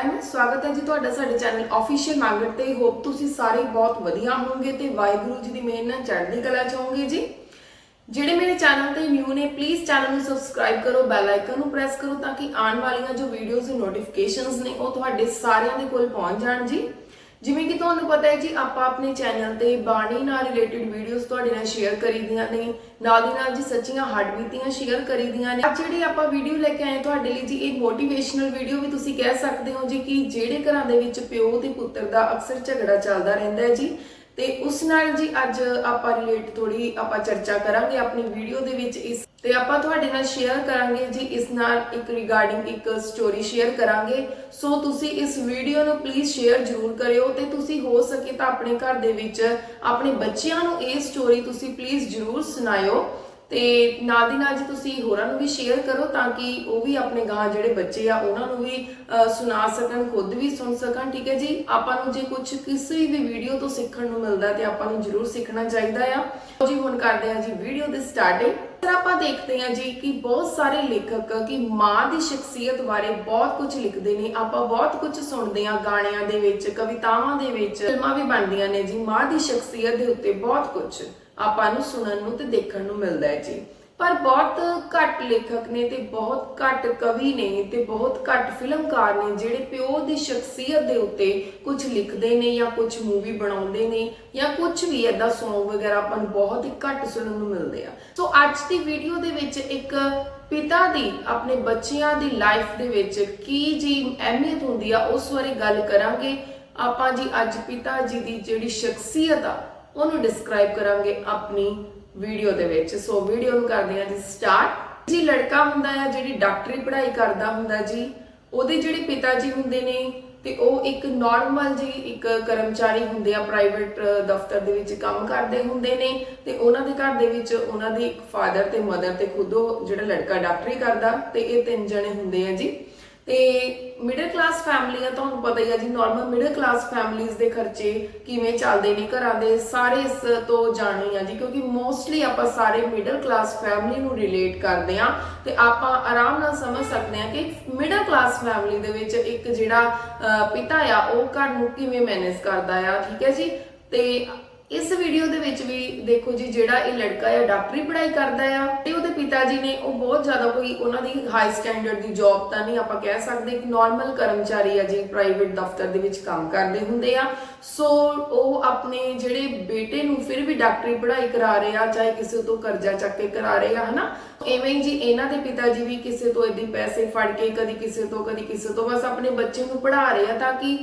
ਸਾਰਿਆਂ ਨੂੰ ਸਵਾਗਤ ਹੈ ਜੀ ਤੁਹਾਡਾ ਸਾਡੇ ਚੈਨਲ ਅਫੀਸ਼ੀਅਲ ਮਾਰਕੀਟ ਤੇ। ਹੋਪ ਤੁਸੀਂ ਸਾਰੇ ਬਹੁਤ ਵਧੀਆ ਹੋਵੋਗੇ ਤੇ ਵਾਹਿਗੁਰੂ ਜੀ ਦੀ ਮਿਹਰ ਨਾਲ ਚੜ੍ਹਦੀ ਕਲਾ ਚ ਹੋਵੋਗੇ ਜੀ। ਜਿਹੜੇ ਮੇਰੇ ਚੈਨਲ ਤੇ ਨਿਊ ਨੇ ਪਲੀਜ਼ ਚੈਨਲ ਨੂੰ ਸਬਸਕ੍ਰਾਈਬ ਕਰੋ ਬੈਲ ਆਈਕਨ ਨੂੰ ਪ੍ਰੈਸ ਕਰੋ ਤਾਂ ਕਿ ਆਉਣ ਵਾਲੀਆਂ ਜੋ ਵੀਡੀਓਜ਼ ਦੀ ਨੋਟੀਫਿਕੇਸ਼ਨਸ ਨੇ, ਉਹ ਤੁਹਾਡੇ ਸਾਰਿਆਂ ਦੇ ਕੋਲ ਪਹੁੰਚ ਜਾਣ ਜੀ। ਜਿਵੇਂ ਕਿ ਤੁਹਾਨੂੰ ਪਤਾ ਹੈ ਜੀ, ਆਪਾਂ ਆਪਣੇ ਚੈਨਲ ਤੇ ਬਾਣੀ ਨਾਲ ਰਿਲੇਟਡ ਵੀਡੀਓਜ਼ ਤੁਹਾਡੇ ਨਾਲ ਸ਼ੇਅਰ ਕਰੀਦੀਆਂ ਨੇ, ਨਾਲ ਦੀ ਨਾਲ ਜੀ ਸੱਚੀਆਂ ਹੱਡਬੀਤੀਆਂ ਸ਼ੇਅਰ ਕਰੀਦੀਆਂ ਨੇ। ਅੱਜ ਜਿਹੜੀ ਆਪਾਂ ਵੀਡੀਓ ਲੈ ਕੇ ਆਏ ਤੁਹਾਡੇ ਲਈ ਜੀ ਇਹ ਮੋਟੀਵੇਸ਼ਨਲ ਵੀਡੀਓ ਵੀ ਤੁਸੀਂ ਕਹਿ ਸਕਦੇ ਹੋ, ਜੀ ਕਿ ਜਿਹੜੇ ਘਰਾਂ ਦੇ ਵਿੱਚ ਪਿਓ ਤੇ ਪੁੱਤਰ ਦਾ ਅਕਸਰ ਝਗੜਾ ਚੱਲਦਾ ਰਹਿੰਦਾ ਹੈ ਜੀ ਤੇ ਉਸ ਨਾਲ ਜੀ ਅੱਜ ਆਪਾਂ ਰਿਲੇਟ ਥੋੜੀ ਆਪਾਂ ਚਰਚਾ ਕਰਾਂਗੇ ਆਪਣੀ ਵੀਡੀਓ ਦੇ ਵਿੱਚ ਇਸ ਤੇ ਆਪਾਂ ਤੁਹਾਡੇ ਨਾਲ ਸ਼ੇਅਰ ਕਰਾਂਗੇ ਜੀ, ਇਸ ਨਾਲ ਇੱਕ ਰਿਗਾਰਡਿੰਗ ਇੱਕ ਸਟੋਰੀ ਸ਼ੇਅਰ ਕਰਾਂਗੇ। ਸੋ ਤੁਸੀਂ ਇਸ ਵੀਡੀਓ ਨੂੰ ਪਲੀਜ਼ ਸ਼ੇਅਰ ਜ਼ਰੂਰ ਕਰਿਓ ਤੇ ਤੁਸੀਂ ਹੋ ਸਕੇ ਤਾਂ ਆਪਣੇ ਘਰ ਦੇ ਵਿੱਚ ਆਪਣੇ ਬੱਚਿਆਂ ਨੂੰ ਇਹ ਸਟੋਰੀ ਤੁਸੀਂ ਪਲੀਜ਼ ਜ਼ਰੂਰ ਸੁਣਾਇਓ। ਤੇ ਨਾਲ ਦੀ ਨਾਲ ਜੀ ਤੁਸੀਂ ਹੋਰਾਂ ਨੂੰ ਵੀ ਸ਼ੇਅਰ ਕਰੋ ਤਾਂ ਕਿ ਉਹ ਵੀ ਆਪਣੇ ਗਾਂ ਜਿਹੜੇ ਬੱਚੇ ਆ, ਉਹਨਾਂ ਨੂੰ ਵੀ ਸੁਣਾ ਸਕਣ, ਖੁਦ ਵੀ ਸੁਣ ਸਕਣ, ਠੀਕ ਹੈ ਜੀ? ਆਪਾਂ ਨੂੰ ਜੇ ਕੁਝ ਕਿਸੇ ਵੀ ਵੀਡੀਓ ਤੋਂ ਸਿੱਖਣ ਨੂੰ ਮਿਲਦਾ ਤੇ ਆਪਾਂ ਨੂੰ ਜ਼ਰੂਰ ਸਿੱਖਣਾ ਚਾਹੀਦਾ ਆ। ਜੀ, ਹੁਣ ਕਰਦੇ ਆ ਜੀ ਵੀਡੀਓ ਦੀ ਸਟਾਰਟਿੰਗ ਫਿਰ ਆਪਾਂ ਦੇਖਦੇ ਹਾਂ ਜੀ ਕਿ ਬਹੁਤ ਸਾਰੇ ਲੇਖਕ ਕਿ ਮਾਂ ਦੀ ਸ਼ਖਸੀਅਤ ਬਾਰੇ ਬਹੁਤ ਕੁਝ ਲਿਖਦੇ ਨੇ। ਆਪਾਂ ਬਹੁਤ ਕੁਝ ਸੁਣਦੇ ਹਾਂ ਗਾਣਿਆਂ ਦੇ ਵਿੱਚ, ਕਵਿਤਾਵਾਂ ਦੇ ਵਿੱਚ, ਫਿਲਮਾਂ ਵੀ ਬਣਦੀਆਂ ਨੇ ਜੀ। ਮਾਂ ਦੀ ਸ਼ਖਸੀਅਤ ਦੇ ਉੱਤੇ ਬਹੁਤ ਕੁਝ ਆਪਾਂ ਨੂੰ ਸੁਣਨ ਨੂੰ ਤੇ ਦੇਖਣ ਨੂੰ ਮਿਲਦਾ ਹੈ ਜੀ। ਪਰ ਬਹੁਤ ਘੱਟ ਲੇਖਕ ਨੇ ਤੇ ਬਹੁਤ ਘੱਟ ਕਵੀ ਨੇ ਤੇ ਬਹੁਤ ਘੱਟ ਫਿਲਮਕਾਰ ਨੇ ਜਿਹੜੇ ਪਿਓ ਦੀ ਸ਼ਖਸੀਅਤ ਦੇ ਉੱਤੇ ਕੁਝ ਲਿਖਦੇ ਨੇ ਜਾਂ ਕੁਝ ਮੂਵੀ ਬਣਾਉਂਦੇ ਨੇ ਜਾਂ ਕੁਝ ਵੀ ਏਦਾਂ Song ਵਗੈਰਾ ਆਪਾਂ ਨੂੰ ਬਹੁਤ ਹੀ ਘੱਟ ਸੁਣਨ ਨੂੰ ਮਿਲਦੇ ਆ। ਸੋ ਅੱਜ ਦੀ ਵੀਡੀਓ ਦੇ ਵਿੱਚ ਇੱਕ ਪਿਤਾ ਦੀ, ਆਪਣੇ ਬੱਚਿਆਂ ਦੀ ਲਾਈਫ ਦੇ ਵਿੱਚ ਕੀ ਜੀ ਅਹਿਮੀਅਤ ਹੁੰਦੀ ਆ, ਉਸ ਬਾਰੇ ਗੱਲ ਕਰਾਂਗੇ। ਆਪਾਂ ਜੀ ਅੱਜ ਪਿਤਾ ਜੀ ਦੀ ਜਿਹੜੀ ਸ਼ਖਸੀਅਤ ਆ ਉਹਨੂੰ ਡਿਸਕ੍ਰਾਈਬ ਕਰਾਂਗੇ ਆਪਣੀ ਵੀਡੀਓ ਦੇ ਵਿੱਚ। ਸੋ ਵੀਡੀਓ ਨੂੰ ਕਰਦੇ ਹਾਂ ਜੀ ਸਟਾਰਟ ਜੀ, ਲੜਕਾ ਹੁੰਦਾ ਆ ਜਿਹੜੀ ਡਾਕਟਰੀ ਪੜ੍ਹਾਈ ਕਰਦਾ ਹੁੰਦਾ ਜੀ, ਉਹਦੇ ਜਿਹੜੇ ਪਿਤਾ ਜੀ ਹੁੰਦੇ ਨੇ ਤੇ ਉਹ ਇੱਕ ਨਾਰਮਲ ਜੀ ਇੱਕ ਕਰਮਚਾਰੀ ਹੁੰਦੇ ਆ ਪ੍ਰਾਈਵੇਟ ਦਫ਼ਤਰ ਦੇ ਵਿੱਚ ਕੰਮ ਕਰਦੇ ਹੁੰਦੇ ਨੇ ਤੇ ਉਹਨਾਂ ਦੇ ਘਰ ਦੇ ਵਿੱਚ ਉਹਨਾਂ ਦੀ ਇੱਕ ਫਾਦਰ ਤੇ ਮਦਰ ਤੇ ਖੁਦ ਉਹ ਜਿਹੜਾ ਲੜਕਾ ਡਾਕਟਰੀ ਕਰਦਾ ਤੇ ਇਹ ਤਿੰਨ ਜਣੇ ਹੁੰਦੇ ਆ ਜੀ। ਤੇ ਮਿਡਲ ਕਲਾਸ ਫੈਮਲੀਆਂ ਤੁਹਾਨੂੰ ਪਤਾ ਹੀ ਆ ਜੀ ਨਾਰਮਲ ਮਿਡਲ ਕਲਾਸ ਫੈਮਲੀਆਂ ਦੇ ਖਰਚੇ ਕਿਵੇਂ ਚੱਲਦੇ ਨੇ ਘਰਾਂ ਦੇ, ਸਾਰੇ ਇਸ ਤੋਂ ਜਾਣੂ ਆ ਜੀ, ਕਿਉਂਕਿ ਮੋਸਟਲੀ ਆਪਾਂ ਸਾਰੇ ਮਿਡਲ ਕਲਾਸ ਫੈਮਲੀ ਨੂੰ ਰਿਲੇਟ ਕਰਦੇ ਆ ਤੇ ਆਪਾਂ ਆਰਾਮ ਨਾਲ ਸਮਝ ਸਕਦੇ ਆ ਕਿ ਮਿਡਲ ਕਲਾਸ ਫੈਮਲੀ ਦੇ ਵਿੱਚ ਇੱਕ ਜਿਹੜਾ ਪਿਤਾ ਆ, ਉਹ ਘਰ ਨੂੰ ਕਿਵੇਂ ਮੈਨੇਜ ਕਰਦਾ ਆ, ਠੀਕ ਹੈ ਜੀ? ਤੇ ਇਸ ਵੀਡੀਓ ਦੇ ਵਿੱਚ ਵੀ ਦੇਖੋ ਜੀ, ਜਿਹੜਾ ਇਹ ਲੜਕਾ ਹੈ, ਡਾਕਟਰੀ ਪੜ੍ਹਾਈ ਕਰਦਾ ਆ ਤੇ ਉਹਦੇ ਪਿਤਾ ਜੀ ਨੇ ਉਹ ਬਹੁਤ ਜ਼ਿਆਦਾ ਕੋਈ ਉਹਨਾਂ ਦੀ ਹਾਈ ਸਟੈਂਡਰਡ ਦੀ ਜੌਬ ਤਾਂ ਨਹੀਂ ਆਪਾਂ ਕਹਿ ਸਕਦੇ ਕਿ ਨਾਰਮਲ ਕਰਮਚਾਰੀ ਆ ਜੀ ਪ੍ਰਾਈਵੇਟ ਦਫ਼ਤਰ ਦੇ ਵਿੱਚ ਕੰਮ ਕਰਦੇ ਹੁੰਦੇ ਆ। ਸੋ ਉਹ ਆਪਣੇ ਜਿਹੜੇ ਬੇਟੇ ਨੂੰ ਫਿਰ ਵੀ ਡਾਕਟਰੀ ਪੜ੍ਹਾਈ ਕਰਾ ਰਹੇ ਆ, ਚਾਹੇ ਕਿਸੇ ਤੋਂ ਕਰਜ਼ਾ ਚੱਕ ਕੇ ਕਰਾ ਰਹੇ ਆ, ਹਨਾ? ਐਵੇਂ ਜੀ, ਇਹਨਾਂ ਦੇ ਪਿਤਾ ਜੀ ਵੀ ਕਿਸੇ ਤੋਂ ਇਦਾਂ ਪੈਸੇ ਫੜ ਕੇ ਕਦੀ ਕਿਸੇ ਤੋਂ, ਕਦੀ ਕਿਸੇ ਤੋਂ ਬਸ ਆਪਣੇ ਬੱਚੇ ਨੂੰ ਪੜ੍ਹਾ ਰਹੇ ਆ ਤਾਂ ਕਿ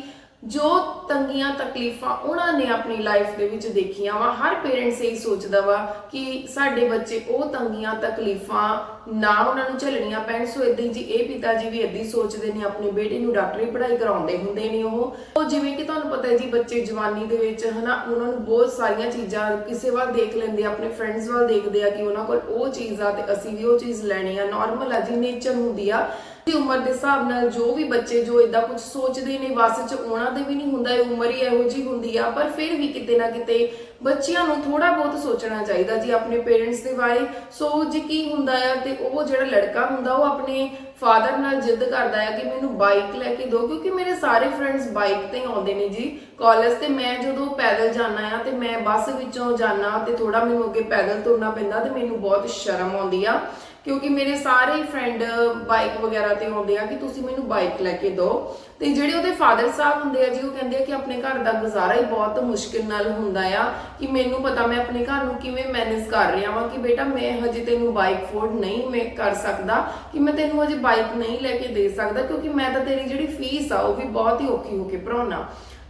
ਜੋ ਤੰਗੀਆਂ ਤਕਲੀਫਾਂ ਉਹਨਾਂ ਨੇ ਆਪਣੀ ਲਾਈਫ ਦੇ ਵਿੱਚ ਦੇਖੀਆਂ ਵਾ, ਹਰ ਪੇਰੈਂਟਸ ਇਹੀ ਸੋਚਦਾ ਵਾ ਕਿ ਸਾਡੇ ਬੱਚੇ ਉਹ ਤੰਗੀਆਂ ਤਕਲੀਫਾਂ ਨਾ ਉਹਨਾਂ ਨੂੰ ਝੱਲਣੀਆਂ ਪੈਣ। ਸੋ ਇਦਾਂ ਜੀ ਇਹ ਪਿਤਾ ਜੀ ਵੀ ਇਦਾਂ ਸੋਚਦੇ ਨੇ, ਆਪਣੇ ਬੇਟੇ ਨੂੰ ਡਾਕਟਰੀ ਪੜ੍ਹਾਈ ਕਰਾਉਂਦੇ ਹੁੰਦੇ ਨੇ ਉਹ। ਉਹ ਜਿਵੇਂ ਕਿ ਤੁਹਾਨੂੰ ਪਤਾ ਹੈ ਜੀ, ਬੱਚੇ ਜਵਾਨੀ ਦੇ ਵਿੱਚ ਹਨਾ, ਉਹਨਾਂ ਨੂੰ ਬਹੁਤ ਸਾਰੀਆਂ ਚੀਜ਼ਾਂ ਕਿਸੇ ਵੱਲ ਦੇਖ ਲੈਂਦੇ ਆ, ਆਪਣੇ ਫਰੈਂਡਸ ਵੱਲ ਦੇਖਦੇ ਆ ਕਿ ਉਹਨਾਂ ਕੋਲ ਉਹ ਚੀਜ਼ ਆ ਤੇ ਅਸੀਂ ਵੀ ਉਹ ਚੀਜ਼ ਲੈਣੀ ਆ। ਨਾਰਮਲ ਆ ਜੀ ਨੇਚਰ ਹੁੰਦੀ ਆ ਦੀ ਉਮਰ ਦੇ ਹਿਸਾਬ ਨਾਲ ਜੋ ਵੀ ਬੱਚੇ ਜੋ ਇਦਾਂ ਕੁਝ ਸੋਚਦੇ ਨੇ, ਵਸ ਚ ਉਹਨਾਂ ਦੇ ਵੀ ਨਹੀਂ ਹੁੰਦਾ, ਇਹ ਉਮਰ ਹੀ ਇਹੋ ਜੀ ਹੁੰਦੀ ਆ। ਪਰ ਫਿਰ ਵੀ ਕਿਤੇ ਨਾ ਕਿਤੇ ਬੱਚਿਆਂ ਨੂੰ ਥੋੜਾ ਬਹੁਤ ਸੋਚਣਾ ਚਾਹੀਦਾ ਜੀ ਆਪਣੇ ਪੇਰੈਂਟਸ ਦੇ ਬਾਰੇ। ਸੋ ਜੀ ਕੀ ਹੁੰਦਾ ਆ ਤੇ ਉਹ ਜਿਹੜਾ ਲੜਕਾ ਹੁੰਦਾ, ਉਹ ਆਪਣੇ ਫਾਦਰ ਨਾਲ ਜਿੱਦ ਕਰਦਾ ਹੈ ਕਿ ਮੈਨੂੰ ਬਾਈਕ ਲੈ ਕੇ ਦਿਓ, ਕਿਉਂਕਿ ਮੇਰੇ ਸਾਰੇ ਫਰੈਂਡਸ ਬਾਈਕ ਤੇ ਆਉਂਦੇ ਨੇ ਜੀ। ਕਾਲਜ ਤੇ ਮੈਂ ਜਦੋਂ ਪੈਦਲ ਜਾਣਾ ਆ ਤੇ ਮੈਂ ਬੱਸ ਵਿੱਚੋਂ ਜਾਣਾ ਤੇ ਥੋੜਾ ਮੈਨੂੰ ਅੱਗੇ ਪੈਦਲ ਤੁਰਨਾ ਪੈਂਦਾ ਤੇ ਮੈਨੂੰ ਬਹੁਤ ਸ਼ਰਮ ਆਉਂਦੀ ਆ। ਕਿਉਂਕਿ ਮੇਰੇ ਸਾਰੇ ਫਰੈਂਡ ਬਾਈਕ ਵਗੈਰਾ ਤੇ ਆਉਂਦੇ ਆ ਕਿ ਤੁਸੀਂ ਮੈਨੂੰ ਬਾਈਕ ਲੈ ਕੇ ਦਿਓ। ਤੇ ਜਿਹੜੇ ਉਹਦੇ ਫਾਦਰ ਸਾਹਿਬ ਹੁੰਦੇ ਆ ਜੀ, ਉਹ ਕਹਿੰਦੇ ਆ ਕਿ ਆਪਣੇ ਘਰ ਦਾ ਗੁਜ਼ਾਰਾ ਹੀ ਬਹੁਤ ਮੁਸ਼ਕਿਲ ਨਾਲ ਹੁੰਦਾ ਆ ਕਿ ਮੈਨੂੰ ਪਤਾ ਮੈਂ ਆਪਣੇ ਘਰ ਨੂੰ ਕਿਵੇਂ ਮੈਨੇਜ ਕਰ ਰਿਹਾ ਵਾਂ ਕਿ ਬੇਟਾ ਮੈਂ ਹਜੇ ਤੈਨੂੰ ਬਾਈਕ ਫੋਰਡ ਨਹੀਂ ਮੈਂ ਕਰ ਸਕਦਾ, ਕਿ ਮੈਂ ਤੈਨੂੰ ਹਜੇ ਬਾਈਕ ਨਹੀਂ ਲੈ ਕੇ ਦੇ ਸਕਦਾ, ਕਿਉਂਕਿ ਮੈਂ ਤਾਂ ਤੇਰੀ ਜਿਹੜੀ ਫੀਸ ਆ ਉਹ ਵੀ ਬਹੁਤ ਹੀ ਔਖੀ ਹੋ ਕੇ ਭਰਾਉਣਾ।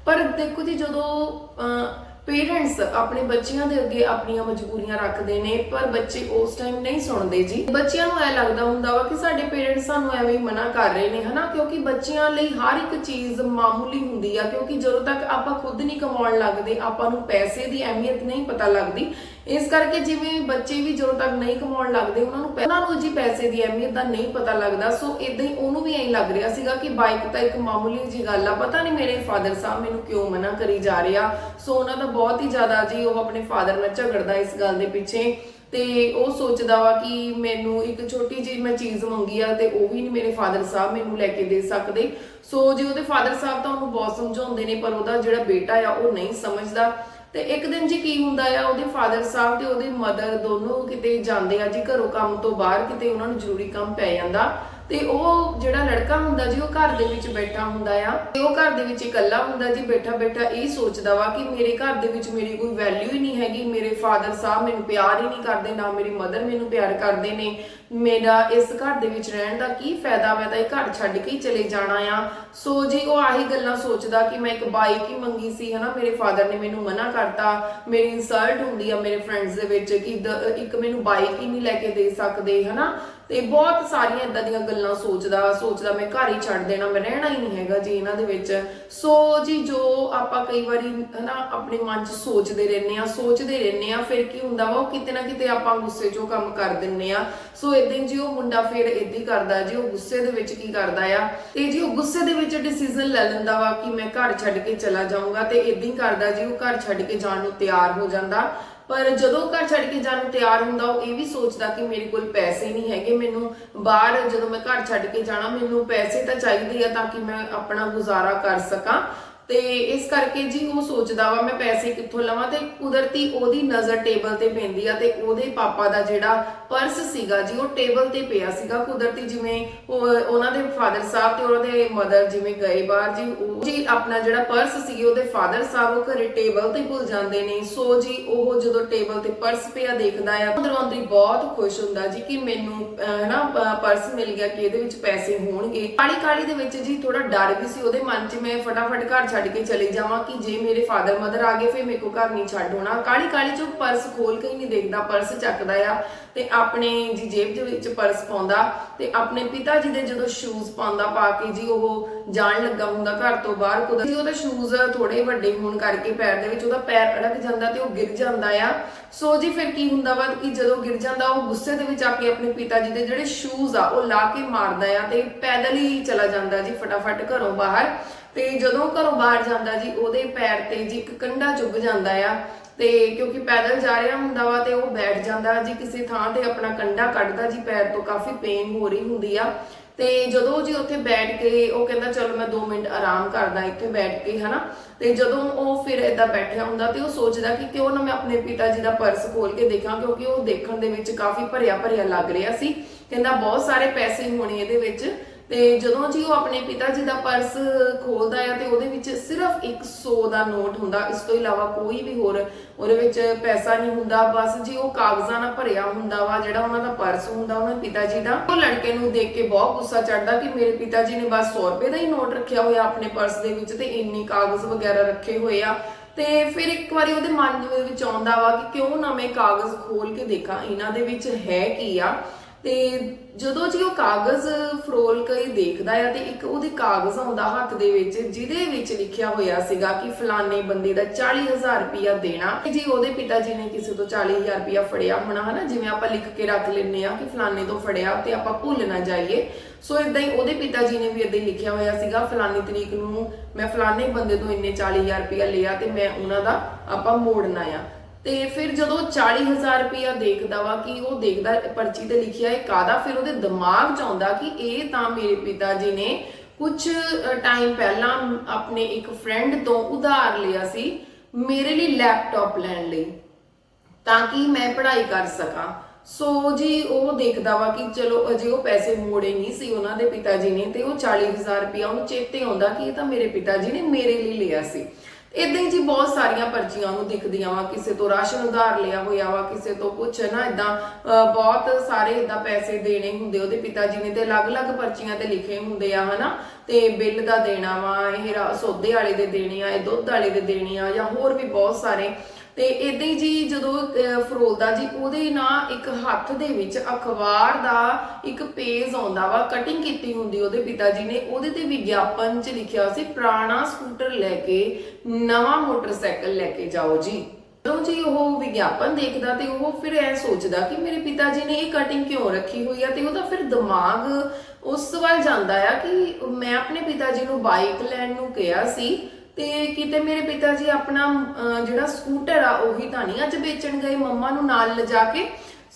ਪਰ ਦੇਖੋ ਜੀ, ਜਦੋਂ ਪੇਰੈਂਟਸ ਆਪਣੇ ਬੱਚਿਆਂ ਦੇ ਅੱਗੇ ਆਪਣੀਆਂ ਮਜਬੂਰੀਆਂ ਰੱਖਦੇ ਨੇ, ਪਰ ਬੱਚੇ ਉਸ ਟਾਈਮ ਨਹੀਂ ਸੁਣਦੇ ਜੀ। ਬੱਚਿਆਂ ਨੂੰ ਐ ਲੱਗਦਾ ਹੁੰਦਾ ਵਾ ਕਿ ਸਾਡੇ ਪੇਰੈਂਟਸ ਸਾਨੂੰ ਐਵੇਂ ਹੀ ਮਨਾ ਕਰ ਰਹੇ ਨੇ, ਹਨਾ? ਕਿਉਂਕਿ ਬੱਚਿਆਂ ਲਈ ਹਰ ਇੱਕ ਚੀਜ਼ ਮਾਮੂਲੀ ਹੁੰਦੀ ਆ, ਕਿਉਂਕਿ ਜਦੋਂ ਤੱਕ ਆਪਾਂ ਖੁਦ ਨਹੀਂ ਕਮਾਉਣ ਲੱਗਦੇ, ਆਪਾਂ ਨੂੰ ਪੈਸੇ ਦੀ ਅਹਿਮੀਅਤ ਨਹੀਂ ਪਤਾ ਲੱਗਦੀ। ਇਸ ਕਰਕੇ ਜਿਵੇਂ ਬੱਚੇ ਵੀ ਜਦੋਂ ਤੱਕ ਨਹੀਂ ਕਮਾਉਣ ਲੱਗਦੇ, ਉਹਨਾਂ ਨੂੰ ਉਹਨਾਂ ਨੂੰ ਜੀ ਪੈਸੇ ਦੀ ਅਹਿਮੀਅਤ ਦਾ ਨਹੀਂ ਪਤਾ ਲੱਗਦਾ। ਸੋ ਇਦਾਂ ਹੀ ਉਹਨੂੰ ਵੀ ਐਂ ਲੱਗ ਰਿਹਾ ਸੀਗਾ ਕਿ ਬਾਈਕ ਤਾਂ ਇੱਕ ਮਾਮੂਲੀ ਜੀ ਗੱਲ ਆ, ਪਤਾ ਨਹੀਂ ਮੇਰੇ ਫਾਦਰ ਸਾਹਿਬ ਮੈਨੂੰ ਕਿਉਂ ਮਨਾ ਕਰੀ ਜਾ ਰਿਹਾ ਸੋ ਉਹਨਾਂ ਦਾ ਬਹੁਤ ਹੀ ਜ਼ਿਆਦਾ ਜੀ ਉਹ ਆਪਣੇ ਫਾਦਰ ਨਾਲ ਝਗੜਦਾ ਇਸ ਗੱਲ ਦੇ ਪਿੱਛੇ। ਤੇ ਉਹ ਸੋਚਦਾ ਵਾ ਕਿ ਮੈਨੂੰ ਇੱਕ ਛੋਟੀ ਜਿਹੀ ਮੈਂ ਚੀਜ਼ ਮੰਗੀ ਆ ਤੇ ਉਹ ਵੀ ਨਹੀਂ ਮੇਰੇ ਫਾਦਰ ਸਾਹਿਬ ਮੈਨੂੰ ਲੈ ਕੇ ਦੇ ਸਕਦੇ। ਸੋ ਜੀ ਉਹਦੇ ਫਾਦਰ ਸਾਹਿਬ ਤਾਂ ਉਹਨੂੰ ਬਹੁਤ ਸਮਝਾਉਂਦੇ ਨੇ, ਪਰ ਉਹਦਾ ਜਿਹੜਾ ਬੇਟਾ ਆ ਉਹ ਨਹੀਂ ਸਮਝਦਾ। ਤੇ ਇੱਕ ਦਿਨ ਜੀ ਕੀ ਹੁੰਦਾ ਆ, ਉਹਦੇ ਫਾਦਰ ਸਾਹਿਬ ਤੇ ਉਹਦੀ ਮਦਰ ਦੋਨੋਂ ਕਿਤੇ ਜਾਂਦੇ ਆ ਜੀ, ਘਰੋਂ ਕੰਮ ਤੋਂ ਬਾਹਰ ਕਿਤੇ ਉਹਨਾਂ ਨੂੰ ਜ਼ਰੂਰੀ ਕੰਮ ਪੈ ਜਾਂਦਾ। ਤੇ ਉਹ ਜਿਹੜਾ ਲੜਕਾ ਹੁੰਦਾ ਜੀ, ਉਹ ਘਰ ਦੇ ਵਿੱਚ ਬੈਠਾ ਹੁੰਦਾ ਆ। ਤੇ ਉਹ ਘਰ ਦੇ ਵਿੱਚ ਇਕੱਲਾ ਹੁੰਦਾ ਜੀ ਬੈਠਾ ਬੈਠਾ ਇਹ ਸੋਚਦਾ ਵਾ ਕਿ ਮੇਰੇ ਘਰ ਦੇ ਵਿੱਚ ਮੇਰੀ ਕੋਈ ਵੈਲਿਊ ਹੀ ਨਹੀਂ ਹੈਗੀ, ਮੇਰੇ ਫਾਦਰ ਸਾਹਿਬ ਮੈਨੂੰ ਪਿਆਰ ਹੀ ਨਹੀਂ ਕਰਦੇ, ਨਾ ਮੇਰੀ ਮਦਰ ਮੈਨੂੰ ਪਿਆਰ ਕਰਦੇ ਨੇ। ਮੇਰਾ ਇਸ ਘਰ ਦੇ ਵਿੱਚ ਰਹਿਣ ਦਾ ਕੀ ਫਾਇਦਾ ਮੈਂ ਤਾਂ ਇਹ ਘਰ ਛੱਡ ਕੇ ਹੀ ਚਲੇ ਜਾਣਾ ਆ। ਸੋ ਜੀ, ਉਹ ਆਹੀ ਗੱਲਾਂ ਸੋਚਦਾ ਕਿ ਮੈਂ ਇੱਕ ਬਾਈਕ ਹੀ ਮੰਗੀ ਸੀ, ਹਨਾ? ਮੇਰੇ ਫਾਦਰ ਨੇ ਮੈਨੂੰ ਮਨਾ ਕਰਤਾ। ਮੇਰੀ ਇਨਸਲਟ ਹੁੰਦੀ ਆ ਮੇਰੇ ਫਰੈਂਡਸ ਦੇ ਵਿੱਚ ਕਿ ਇੱਕ ਮੈਨੂੰ ਬਾਈਕ ਹੀ ਨਹੀਂ ਲੈ ਕੇ ਦੇ ਸਕਦੇ, ਹਨਾ? ਤੇ ਬਹੁਤ ਸਾਰੀਆਂ ਇਦਾਂ ਦੀਆਂ ਗੱਲਾਂ ਸੋਚਦਾ ਸੋਚਦਾ ਮੈਂ ਘਰ ਹੀ ਛੱਡ ਦੇਣਾ, ਮੈਂ ਰਹਿਣਾ ਹੀ ਨਹੀਂ ਹੈਗਾ ਜੀ ਇਹਨਾਂ ਦੇ ਵਿੱਚ। ਸੋ ਜੀ, ਜੋ ਆਪਾਂ ਕਈ ਵਾਰੀ ਹਨਾ, ਆਪਣੇ ਮਨ 'ਚ ਸੋਚਦੇ ਰਹਿੰਦੇ ਆ ਸੋਚਦੇ ਰਹਿੰਦੇ ਆ ਫਿਰ ਕੀ ਹੁੰਦਾ ਵਾ, ਉਹ ਕਿਤੇ ਨਾ ਕਿਤੇ ਆਪਾਂ ਗੁੱਸੇ 'ਚੋਂ ਕੰਮ ਕਰ ਦਿੰਨੇ ਆ ਸੋ ਇਦਾਂ ਜੀ ਉਹ ਮੁੰਡਾ ਫਿਰ ਇਦਾਂ ਕਰਦਾ, ਜੀ ਉਹ ਗੁੱਸੇ ਦੇ ਵਿੱਚ ਕੀ ਕਰਦਾ ਆ, ਤੇ ਜੀ ਉਹ ਗੁੱਸੇ ਦੇ ਵਿੱਚ ਡਿਸੀਜਨ ਲੈ ਲੈਂਦਾ ਵਾ ਕਿ ਮੈਂ ਘਰ ਛੱਡ ਕੇ ਚਲਾ ਜਾਊਂਗਾ, ਤੇ ਇਦਾਂ ਹੀ ਕਰਦਾ, ਜੀ ਉਹ ਘਰ ਛੱਡ ਕੇ ਜਾਣ ਨੂੰ ਤਿਆਰ ਹੋ ਜਾਂਦਾ ਪਰ ਜਦੋਂ ਘਰ ਛੱਡ ਕੇ ਜਾਣ ਨੂੰ ਤਿਆਰ ਹੁੰਦਾ, ਉਹ ਇਹ ਵੀ ਸੋਚਦਾ ਕਿ ਮੇਰੇ ਕੋਲ ਪੈਸੇ ਨਹੀਂ ਹੈਗੇ, ਮੈਨੂੰ ਬਾਹਰ ਜਦੋਂ ਮੈਂ ਘਰ ਛੱਡ ਕੇ ਜਾਣਾ, ਮੈਨੂੰ ਪੈਸੇ ਤਾਂ ਚਾਹੀਦੇ ਆ ਤਾਂ ਕਿ ਮੈਂ ਆਪਣਾ ਗੁਜ਼ਾਰਾ ਕਰ ਸਕਾਂ। ਤੇ ਇਸ ਕਰਕੇ ਜੀ ਉਹ ਸੋਚਦਾ ਵਾ, ਮੈਂ ਪੈਸੇ ਕਿੱਥੋਂ ਲਵਾਂ? ਤੇ ਕੁਦਰਤੀ ਉਹਦੀ ਨਜ਼ਰ ਟੇਬਲ ਤੇ ਪੈਂਦੀ ਆ ਤੇ ਉਹਦੇ ਪਾਪਾ ਦਾ ਜਿਹੜਾ ਪਰਸ ਸੀਗਾ ਜੀ, ਉਹ ਟੇਬਲ ਤੇ ਪਿਆ ਸੀਗਾ ਕੁਦਰਤੀ ਜਿਵੇਂ ਉਹਨਾਂ ਦੇ ਫਾਦਰ ਸਾਹਿਬ ਤੇ ਉਹਦੇ ਮਦਰ ਜਿਵੇਂ ਗਏ ਬਾਹਰ ਜੀ, ਉਹ ਜੀ ਆਪਣਾ ਜਿਹੜਾ ਪਰਸ ਸੀ ਉਹਦੇ ਫਾਦਰ ਸਾਹਿਬ ਉਹ ਘਰੇ ਟੇਬਲ ਤੇ ਭੁੱਲ ਜਾਂਦੇ ਨੇ। ਸੋ ਜੀ, ਉਹ ਜਦੋਂ ਟੇਬਲ ਤੇ ਪਰਸ ਪਿਆ ਦੇਖਦਾ ਆ ਅੰਦਰੋਂ ਅੰਦਰੀ ਬਹੁਤ ਖੁਸ਼ ਹੁੰਦਾ ਜੀ ਕਿ ਮੈਨੂੰ ਹਨਾ ਪਰਸ ਮਿਲ ਗਿਆ ਕਿ ਇਹਦੇ ਵਿੱਚ ਪੈਸੇ ਹੋਣਗੇ। ਕਾਲੀ ਕਾਲੀ ਦੇ ਵਿੱਚ ਜੀ ਥੋੜਾ ਡਰ ਵੀ ਸੀ, ਉਹਦੇ ਮਨ 'ਚ ਮੈਂ ਫਟਾਫਟ ਘਰ ਛੱਡ ਕੇ ਚਲੇ ਜਾਵਾਂ ਕਿ ਜੇ ਮੇਰੇ ਫਾਦਰ ਮਦਰ ਆ ਗਏ, ਫਿਰ ਮੇਰੇ ਕੋ ਘਰ ਨਹੀਂ ਛੱਡ ਹੋਣਾ। ਕਾਲੀ ਕਾਲੀ ਚੋਂ ਪਰਸ ਖੋਲ ਕੇ ਹੀ ਨਹੀਂ ਦੇਖਦਾ, ਪਰਸ ਚੱਕਦਾ ਆ। ਤੇ ਆਪਣੇ ਜੀ ਜੇਬ ਦੇ ਵਿੱਚ ਪਰਸ ਪਾਉਂਦਾ ਤੇ ਆਪਣੇ ਪਿਤਾ ਜੀ ਦੇ ਜਦੋਂ ਸ਼ੂਜ਼ ਪਾਉਂਦਾ ਪਾ ਕੇ ਜੀ ਉਹ ਜਾਣ ਲੱਗਾ ਹੁੰਦਾ ਘਰ ਤੋਂ ਬਾਹਰ, ਕੁਦਰਤੀ ਉਹਦਾ ਸ਼ੂਜ਼ ਥੋੜੇ ਵੱਡੇ ਹੋਣ ਕਰਕੇ ਪੈਰ ਦੇ ਵਿੱਚ ਉਹਦਾ ਪੈਰ ਅੜਕ ਜਾਂਦਾ ਤੇ ਉਹ ਗਿਰ ਜਾਂਦਾ ਆ। ਸੋ ਜੀ ਫਿਰ ਕੀ ਹੁੰਦਾ ਵਾ ਕਿ ਜਦੋਂ ਗਿਰ ਜਾਂਦਾ ਉਹ ਗੁੱਸੇ ਦੇ ਵਿੱਚ ਆ ਕੇ ਆਪਣੇ ਪਿਤਾ ਜੀ ਦੇ ਜਿਹੜੇ ਸ਼ੂਜ਼ ਆ ਉਹ ਲਾ ਕੇ ਮਾਰਦਾ ਆ ਤੇ ਪੈਦਲ ਹੀ ਚਲਾ ਜਾਂਦਾ ਜੀ ਫਟਾਫਟ ਘਰੋਂ ਬਾਹਰ। ਤੇ ਜਦੋਂ ਘਰੋਂ ਬਾਹਰ ਜਾਂਦਾ ਜੀ ਉਹਦੇ ਪੈਰ ਤੇ ਜੀ ਇੱਕ ਕੰਡਾ ਚੁੱਭ ਜਾਂਦਾ ਆ ਤੇ ਕਿਉਂਕਿ ਪੈਦਲ ਜਾ ਰਿਹਾ ਹੁੰਦਾ ਵਾ ਤੇ ਉਹ ਬੈਠ ਜਾਂਦਾ ਜੀ, ਕਿਸੇ ਥਾਂ ਤੇ ਆਪਣਾ ਕੰਡਾ ਕੱਢਦਾ ਜੀ, ਪੈਰ ਤੋਂ ਕਾਫੀ ਪੇਨ ਹੋ ਰਹੀ ਹੁੰਦੀ ਆ। ਤੇ ਜਦੋਂ ਜੀ ਉੱਥੇ ਬੈਠ ਕੇ, ਉਹ ਕਹਿੰਦਾ, ਚਲੋ ਮੈਂ 2 ਮਿੰਟ ਆਰਾਮ ਕਰਦਾ ਇੱਥੇ ਬੈਠ ਕੇ, ਹਨਾ? ਤੇ ਜਦੋਂ ਉਹ ਫਿਰ ਏਦਾਂ ਬੈਠਿਆ ਹੁੰਦਾ ਤੇ ਉਹ ਸੋਚਦਾ ਕਿ ਕਿਉਂ ਨਾ ਮੈਂ ਆਪਣੇ ਪਿਤਾ ਜੀ ਦਾ ਪਰਸ ਖੋਲ ਕੇ ਦੇਖਾਂ, ਕਿਉਂਕਿ ਉਹ ਦੇਖਣ ਦੇ ਵਿੱਚ ਕਾਫੀ ਭਰਿਆ ਭਰਿਆ ਲੱਗ ਰਿਹਾ ਸੀ। ਕਹਿੰਦਾ, ਬਹੁਤ ਸਾਰੇ ਪੈਸੇ ਹੋਣੇ ਇਹਦੇ ਵਿੱਚ। ਤੇ ਜਦੋਂ ਜੀ ਉਹ ਆਪਣੇ ਪਿਤਾ ਜੀ ਦਾ ਪਰਸ ਖੋਲਦਾ ਆ ਤੇ ਉਹਦੇ ਵਿੱਚ ਸਿਰਫ 100 ਦਾ ਨੋਟ ਹੁੰਦਾ, ਇਸ ਤੋਂ ਇਲਾਵਾ ਕੋਈ ਵੀ ਹੋਰ ਉਹਦੇ ਵਿੱਚ ਪੈਸਾ ਨਹੀਂ ਹੁੰਦਾ, ਬਸ ਜੀ ਉਹ ਕਾਗਜ਼ਾਂ ਨਾਲ ਭਰਿਆ ਹੁੰਦਾ ਵਾ, ਜਿਹੜਾ ਉਹਨਾਂ ਦਾ ਪਰਸ ਹੁੰਦਾ ਉਹਨਾਂ ਪਿਤਾ ਜੀ ਦਾ, ਉਹ ਲੜਕੇ ਨੂੰ ਦੇਖ ਕੇ ਬਹੁਤ ਗੁੱਸਾ ਚੜਦਾ ਕਿ ਮੇਰੇ ਪਿਤਾ ਜੀ ਨੇ ਬਸ 100 ਰੁਪਏ ਦਾ ਹੀ ਨੋਟ ਰੱਖਿਆ ਹੋਇਆ ਆਪਣੇ ਪਰਸ ਦੇ ਵਿੱਚ ਤੇ ਇੰਨੇ ਕਾਗਜ਼ ਵਗੈਰਾ ਰੱਖੇ ਹੋਏ ਆ। ਤੇ ਫਿਰ ਇੱਕ ਵਾਰੀ ਉਹਦੇ ਮਨ ਦੇ ਵਿੱਚ ਆਉਂਦਾ ਵਾ ਕਿ ਕਿਉਂ ਨਾ ਮੈਂ ਕਾਗਜ਼ ਖੋਲ ਕੇ ਦੇਖਾਂ, ਇਹਨਾਂ ਦੇ ਵਿੱਚ ਹੈ ਕੀ ਆ। ਤੇ ਜਦੋਂ ਜੀ ਉਹ ਕਾਗਜ਼ ਫਰੋਲ ਕੇ ਦੇਖਦਾ ਆ ਤੇ ਇੱਕ ਉਹਦੇ ਕਾਗਜ਼ ਆਉਂਦਾ ਹੱਥ ਦੇ ਵਿੱਚ, ਜਿਹਦੇ ਵਿੱਚ ਲਿਖਿਆ ਹੋਇਆ ਸੀਗਾ ਕਿ ਫਲਾਣੇ ਬੰਦੇ ਦਾ 40000 ਰੁਪਇਆ ਦੇਣਾ। ਤੇ ਜੀ ਉਹਦੇ ਪਿਤਾ ਜੀ ਨੇ ਕਿਸੇ ਤੋਂ 40000 ਰੁਪਇਆ ਫੜਿਆ ਹੋਣਾ, ਹਨਾ, ਜਿਵੇਂ ਆਪਾਂ ਲਿਖ ਕੇ ਰੱਖ ਲੈਂਦੇ ਆ ਕਿ ਫਲਾਣੇ ਤੋਂ ਫੜਿਆ ਤੇ ਆਪਾਂ ਭੁੱਲ ਨਾ ਜਾਈਏ। ਸੋ ਇਦਾਂ ਹੀ ਉਹਦੇ ਪਿਤਾ ਜੀ ਨੇ ਵੀ ਇਦਾਂ ਹੀ ਲਿਖਿਆ ਹੋਇਆ ਸੀਗਾ, ਫਲਾਣੀ ਤਰੀਕ ਨੂੰ ਮੈਂ ਫਲਾਣੇ ਬੰਦੇ ਤੋਂ ਇੰਨੇ 40000 ਰੁਪਇਆ ਲਿਆ ਤੇ ਮੈਂ ਉਹਨਾਂ ਦਾ ਆਪਾਂ ਮੋੜਨਾ ਆ। ਤੇ ਫਿਰ ਜਦੋਂ 40000 ਰੁਪਇਆ ਦੇਖਦਾ ਵਾ ਕਿ ਉਹ ਦੇਖਦਾ, ਪਰਚੀ ਤੇ ਲਿਖਿਆ ਹੈ ਕਾਦਾ ਫਿਰ ਉਹਦੇ ਦਿਮਾਗ 'ਚ ਆਉਂਦਾ ਕਿ ਇਹ ਤਾਂ ਮੇਰੇ ਪਿਤਾ ਜੀ ਨੇ ਕੁਝ ਟਾਈਮ ਪਹਿਲਾਂ ਆਪਣੇ ਇੱਕ ਫਰੈਂਡ ਤੋਂ ਉਧਾਰ ਲਿਆ ਸੀ ਮੇਰੇ ਲਈ ਲੈਪਟਾਪ ਲੈਣ ਲਈ, ਤਾਂ ਕਿ ਮੈਂ ਪੜ੍ਹਾਈ ਕਰ ਸਕਾਂ। ਸੋ ਜੀ, ਉਹ ਦੇਖਦਾ ਵਾ ਕਿ ਚਲੋ ਅਜੇ ਉਹ ਪੈਸੇ ਮੋੜੇ ਨਹੀਂ ਸੀ ਉਹਨਾਂ ਦੇ ਪਿਤਾ ਜੀ ਨੇ ਤੇ ਉਹ 40000 ਰੁਪਇਆ ਉਹਨੂੰ ਚੇਤੇ ਆਉਂਦਾ ਕਿ ਇਹ ਤਾਂ ਮੇਰੇ ਪਿਤਾ ਜੀ ਨੇ ਮੇਰੇ ਲਈ ਲਿਆ ਸੀ। ਇਦਾਂ ਹੀ ਜੀ ਬਹੁਤ ਸਾਰੀਆਂ ਪਰਚੀਆਂ ਉਹਨੂੰ ਦਿਖਦੀਆਂ ਵਾ, ਕਿਸੇ ਤੋਂ ਰਾਸ਼ਨ ਉਧਾਰ ਲਿਆ ਹੋਇਆ ਵਾ, ਕਿਸੇ ਤੋਂ ਕੁਛ ਨਾ ਇਦਾਂ ਬਹੁਤ ਸਾਰੇ ਇਦਾਂ ਪੈਸੇ ਦੇਣੇ ਹੁੰਦੇ ਉਹਦੇ ਪਿਤਾ ਜੀ ਨੇ ਤੇ ਅਲੱਗ-ਅਲੱਗ ਪਰਚੀਆਂ ਤੇ ਲਿਖੇ ਹੁੰਦੇ ਆ, ਹਨਾ? ਤੇ ਬਿੱਲ ਦਾ ਦੇਣਾ ਵਾ, ਇਹ ਰਾ- ਸੌਦੇ ਵਾਲੇ ਦੇ ਦੇਣੇ ਆ, ਇਹ ਦੁੱਧ ਵਾਲੇ ਦੇ ਦੇਣੇ ਆ, ਜਾਂ ਹੋਰ ਵੀ ਬਹੁਤ ਸਾਰੇ ਤੇ ਇਦਾਂ ਹੀ ਜੀ ਜਦੋਂ ਫਰੋਲਦਾ ਜੀ, ਉਹਦੇ ਨਾਲ ਇੱਕ ਹੱਥ ਦੇ ਵਿੱਚ ਅਖਬਾਰ ਦਾ ਇੱਕ ਪੇਜ ਆਉਂਦਾ ਵਾ ਕਟਿੰਗ ਕੀਤੀ ਹੁੰਦੀ ਉਹਦੇ ਪਿਤਾ ਜੀ ਨੇ, ਉਹਦੇ ਤੇ ਵਿਗਿਆਪਨ 'ਚ ਲਿਖਿਆ ਸੀ, ਪੁਰਾਣਾ ਸਕੂਟਰ ਲੈ ਕੇ, ਨਵਾਂ ਮੋਟਰਸਾਈਕਲ ਲੈ ਕੇ ਜਾਓ ਜੀ। ਜਦੋਂ ਜੀ ਉਹ ਵਿਗਿਆਪਨ ਦੇਖਦਾ ਤੇ ਉਹ ਫਿਰ ਐ ਸੋਚਦਾ ਕਿ ਮੇਰੇ ਪਿਤਾ ਜੀ ਨੇ ਇਹ ਕਟਿੰਗ ਕਿਉਂ ਰੱਖੀ ਹੋਈ ਆ, ਤੇ ਉਹਦਾ ਫਿਰ ਦਿਮਾਗ ਉਸ ਵੱਲ ਜਾਂਦਾ ਆ ਕਿ ਮੈਂ ਆਪਣੇ ਪਿਤਾ ਜੀ ਨੂੰ ਬਾਈਕ ਲੈਣ ਨੂੰ ਕਿਹਾ ਸੀ ਤੇ ਕਿਤੇ ਮੇਰੇ ਪਿਤਾ ਜੀ ਆਪਣਾ ਅਹ, ਜਿਹੜਾ ਸਕੂਟਰ ਆ ਉਹੀ ਤਾਂ ਨਹੀਂ ਅੱਜ ਵੇਚਣ ਗਏ ਮੰਮਾ ਨੂੰ ਨਾਲ ਲਿਜਾ ਕੇ।